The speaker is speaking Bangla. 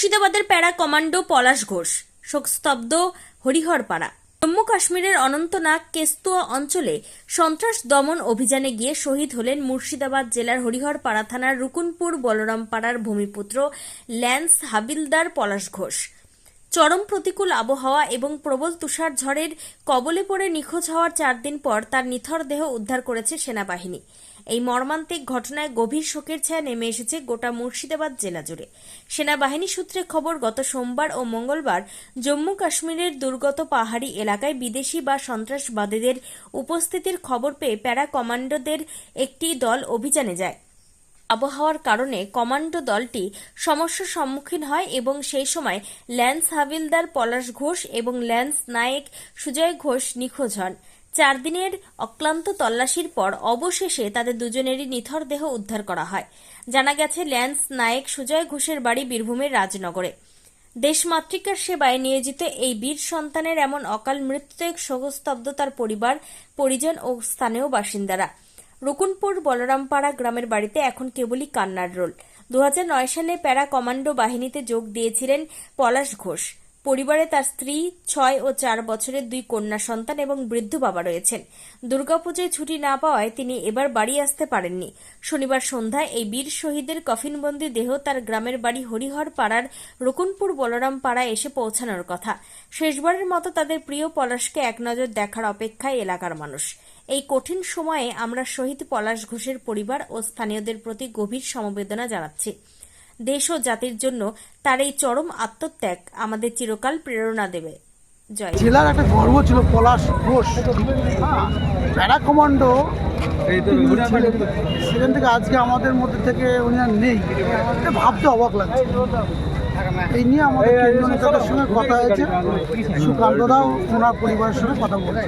মুর্শিদাবাদের প্যারা কমান্ডো পলাশ ঘোষ, শোকস্তব্ধ হরিহরপাড়া। জম্মু কাশ্মীরের অনন্তনাগ কেস্তুয়া অঞ্চলে সন্ত্রাস দমন অভিযানে গিয়ে শহীদ হলেন মুর্শিদাবাদ জেলার হরিহরপাড়া থানার রুকুনপুর বলরামপাড়ার ভূমিপুত্র ল্যান্স হাবিলদার পলাশ ঘোষ। চরম প্রতিকূল আবহাওয়া এবং প্রবল তুষার ঝড়ের কবলে পড়ে নিখোঁজ হওয়ার চার দিন পর তার নিথর দেহ উদ্ধার করেছে সেনাবাহিনী। এই মর্মান্তিক ঘটনায় গভীর শোকের ছায়া নেমে এসেছে গোটা মুর্শিদাবাদ জেলা জুড়ে। সেনাবাহিনী সূত্রে খবর, গত সোমবার ও মঙ্গলবার জম্মু কাশ্মীরের দুর্গত পাহাড়ি এলাকায় বিদেশি বা সন্ত্রাসবাদীদের উপস্থিতির খবর পেয়ে প্যারা কমান্ডোদের একটি দল অভিযানে যায়। আবহাওয়ার কারণে কমান্ডো দলটি সমস্যার সম্মুখীন হয় এবং সেই সময় ল্যান্স হাবিলদার পলাশ ঘোষ এবং ল্যান্স নায়েক সুজয় ঘোষ নিখোঁজ হন। চার দিনের অক্লান্ত তল্লাশির পর অবশেষে তাদের দুজনেরই নিথর দেহ উদ্ধার করা হয়। জানা গেছে, ল্যান্স নায়েক সুজয় ঘোষের বাড়ি বীরভূমের রাজনগরে। দেশমাতৃকার সেবায় নিয়োজিত এই বীর সন্তানের এমন অকাল মৃত্যুতে শোকস্তব্ধতার পরিবার, পরিজন ও স্থানীয় বাসিন্দারা। রুকুনপুর বলরামপাড়া গ্রামের বাড়িতে এখন কেবলই কান্নার রোল। দু হাজার নয় সালে প্যারা কমান্ডো বাহিনীতে যোগ দিয়েছিলেন পলাশ ঘোষ। পরিবারে তার স্ত্রী, ছয় ও চার বছরের দুই কন্যা সন্তান এবং বৃদ্ধ বাবা রয়েছেন। দুর্গাপুজোয় ছুটি না পাওয়ায় তিনি এবার বাড়ি আসতে পারেননি। শনিবার সন্ধ্যায় এই বীর শহীদের কফিনবন্দি দেহ তার গ্রামের বাড়ি হরিহর পাড়ার রকুনপুর বলরাম পাড়ায় এসে পৌঁছানোর কথা। শেষবারের মতো তাদের প্রিয় পলাশকে এক নজর দেখার অপেক্ষায় এলাকার মানুষ। এই কঠিন সময়ে আমরা শহীদ পলাশ ঘোষের পরিবার ও স্থানীয়দের প্রতি গভীর সমবেদনা জানাচ্ছি। দেশ ও জাতির জন্য তার এই চরম আত্মত্যাগ আমাদের চিরকাল প্রেরণা দেবে। জয়। জেলার একটা গর্ব ছিল, পলাশ ঘোষ। প্যারা কমান্ডো সেখান থেকে আজকে আমাদের মধ্যে থেকে উনি আর নেই। এটা ভাবতে অবাক লাগছে। এই নিয়ে আমাদের কেন্দ্রীয় নেতাদের সঙ্গে কথা হয়েছে। সুকান্তরাও ওনার পরিবারের সঙ্গে কথা বলছে।